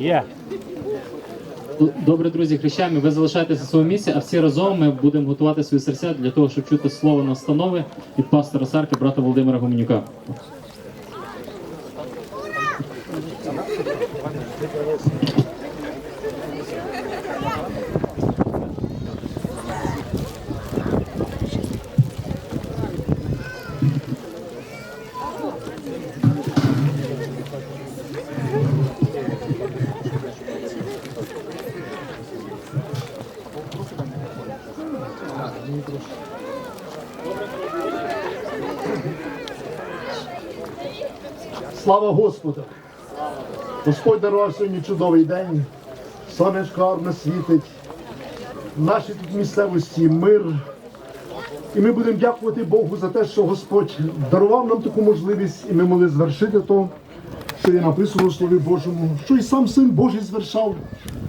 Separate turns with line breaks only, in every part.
Є.
Добре, друзі, хрещами, ви залишаєтеся на своєму місці, а всі разом ми будемо готувати свої серця для того, щоб чути слово настанови від пастора Сарки, брата Володимира Гуменюка.
Слава Господу! Господь дарував сьогодні чудовий день. Сонечко гарно світить. В нашій тут місцевості мир. І ми будемо дякувати Богу за те, що Господь дарував нам таку можливість, і ми могли звершити то, що є написано в Слові Божому, що і сам Син Божий звершав,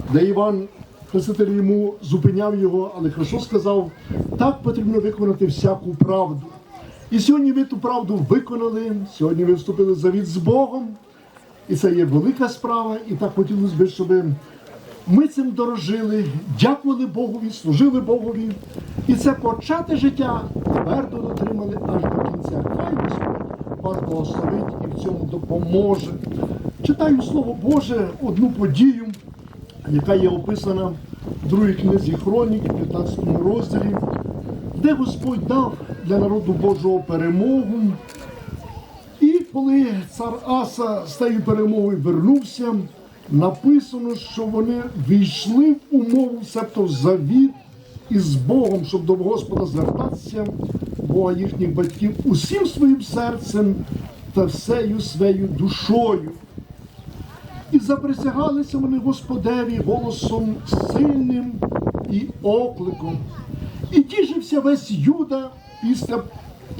де Іван, Хреститель йому зупиняв його, але Христос сказав, так потрібно виконати всяку правду. І сьогодні ви ту правду виконали, сьогодні ви вступили в завіт з Богом. І це є велика справа, і так хотілося б, щоб ми цим дорожили, дякували Богові, служили Богові. І це почати життя твердо дотримали аж до кінця. Хай Господь благословить і в цьому допоможе. Читаю Слово Боже, одну подію, яка є описана в другій книзі Хронік, 15 розділі, де Господь дав для народу Божого перемогу. І коли цар Аса з тією перемогою вернувся, написано, що вони війшли в умову, себто завіт із Богом, щоб до Господа звертатися, Бога їхніх батьків, усім своїм серцем та всею своєю душою. І заприсягалися вони Господеві голосом сильним і окликом. І тішився весь Юда після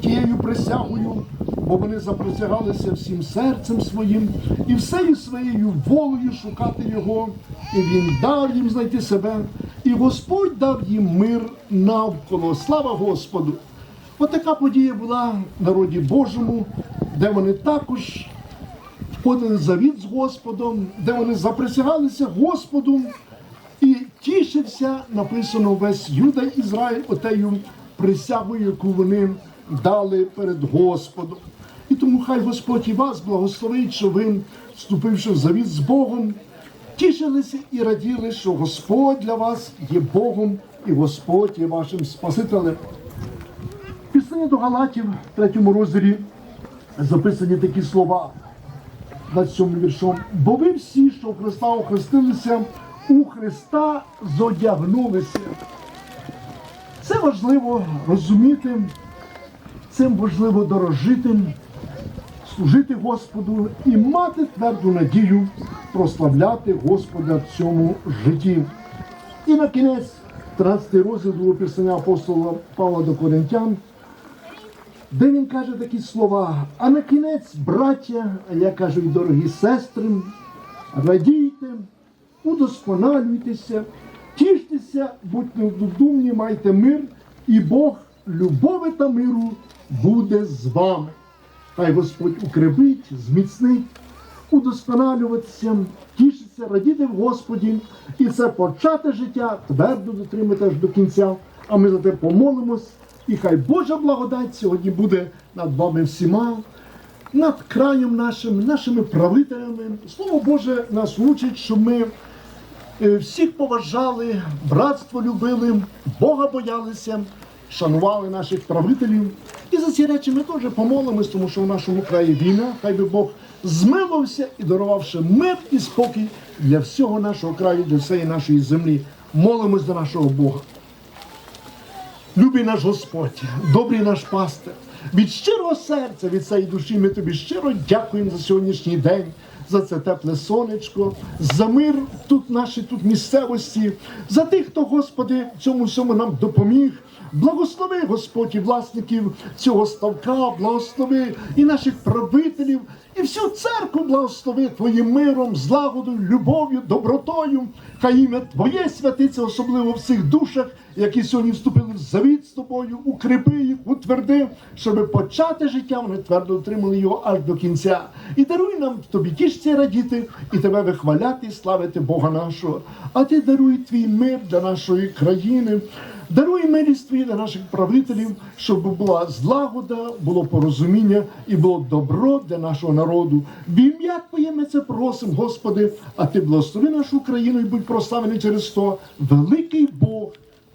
тією присягою, бо вони заприсягалися всім серцем своїм і всею своєю волею шукати його. І він дав їм знайти себе, і Господь дав їм мир навколо. Слава Господу! От подія була в народі Божому, де вони також входили завіт з Господом, де вони заприсягалися Господу, і тішився, написано весь Юда Ізраїль, отею присягою, яку вони дали перед Господом. І тому хай Господь і вас благословить, що ви, вступивши в завіт з Богом, тішилися і раділи, що Господь для вас є Богом і Господь є вашим Спасителем. Пісні до Галатів, в третьому розділі, записані такі слова. 27 віршом. Бо ви всі, що в Христа охрестилися, у Христа зодягнулися. Це важливо розуміти, цим важливо дорожити, служити Господу і мати тверду надію прославляти Господа в цьому житті. І на кінець 13 розділ писання апостола Павла до Коринтян, де він каже такі слова. А на кінець, браття, я кажу, і дорогі сестри, радійте, удосконалюйтеся, тіштеся, будьте думні, майте мир, і Бог любові та миру буде з вами. Хай Господь укрепить, зміцнить, удосконалюватися, тішиться, радіти в Господі, і це почати життя твердо дотримати аж до кінця. А ми за те помолимось, і хай Божа благодать сьогодні буде над вами всіма, над краєм нашим, нашими правителями. Слово Боже нас учить, щоб ми всіх поважали, братство любили, Бога боялися, шанували наших правителів. І за ці речі ми теж помолимось, тому що в нашому краї війна, хай би Бог змилувався і дарувавши мир і спокій для всього нашого краю, для всієї нашої землі. Молимось до нашого Бога. Любий наш Господь, добрий наш пастир, від щирого серця, від цієї душі ми тобі щиро дякуємо за сьогоднішній день, за це тепле сонечко, за мир тут наші тут місцевості, за тих, хто, Господи, цьому всьому нам допоміг. Благослови Господь і власників цього ставка, благослови і наших правителів, і всю церкву благослови Твоїм миром, злагодою, любов'ю, добротою. Хай ім'я Твоє святиться, особливо в цих душах, які сьогодні вступили в завіт з тобою, укріпи їх, утверди, щоб почати життя, вони твердо отримали його аж до кінця. І даруй нам тобі тішці радіти і тебе вихваляти славити Бога нашого. А ти даруй твій мир для нашої країни. Даруй милість твої для наших правителів, щоб була злагода, було порозуміння і було добро для нашого народу. В ім'я Твоє ми це просимо, Господи, а ти благослови нашу країну і будь прославлений через то. Великий Бог,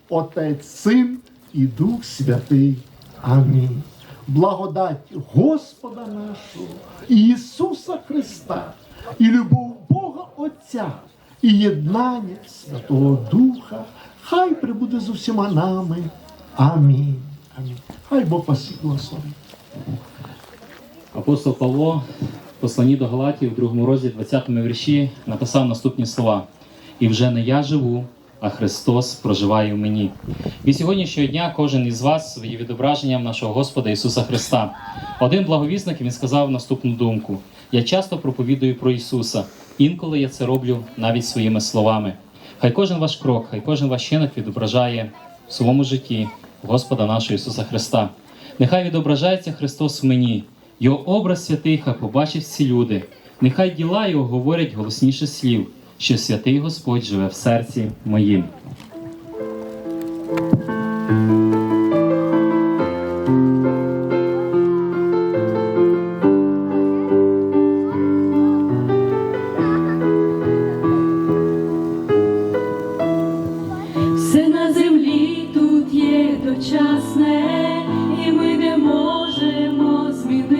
Отець, Син і Дух Святий. Амінь. Благодать Господа нашого, Ісуса Христа, і любов Бога Отця, і єднання Святого Духа, хай прибуде з усіма нами. Амінь. Амінь. Хай Бог вас благословить.
Апостол Павло в посланні до Галатів, в другому розділі, 20 вірші, написав наступні слова: І вже не я живу, а Христос проживає в мені. І сьогоднішнього дня кожен із вас є відображенням нашого Господа Ісуса Христа. Один благовісник він сказав наступну думку: Я часто проповідую про Ісуса, інколи я це роблю навіть своїми словами. Хай кожен ваш крок, хай кожен ваш чинок відображає в своєму житті Господа нашого Ісуса Христа. Нехай відображається Христос в мені, Його образ святий хай побачать всі люди. Нехай діла Його говорять голосніше слів, що святий Господь живе в серці моїм.
можемо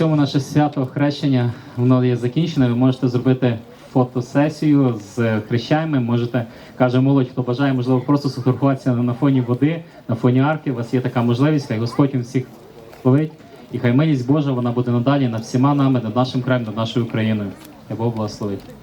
Цьому наше
свято хрещення воно є закінчене. Ви можете зробити фотосесію з хрещами. Можете, каже молодь, хто бажає, можливо, просто сфотографуватися на фоні води, на фоні арки. У вас є така можливість, хай Господь їм всіх ловить. І хай милість Божа вона буде надалі над всіма нами, над нашим краєм, над нашою Україною. Хай Бог благословить.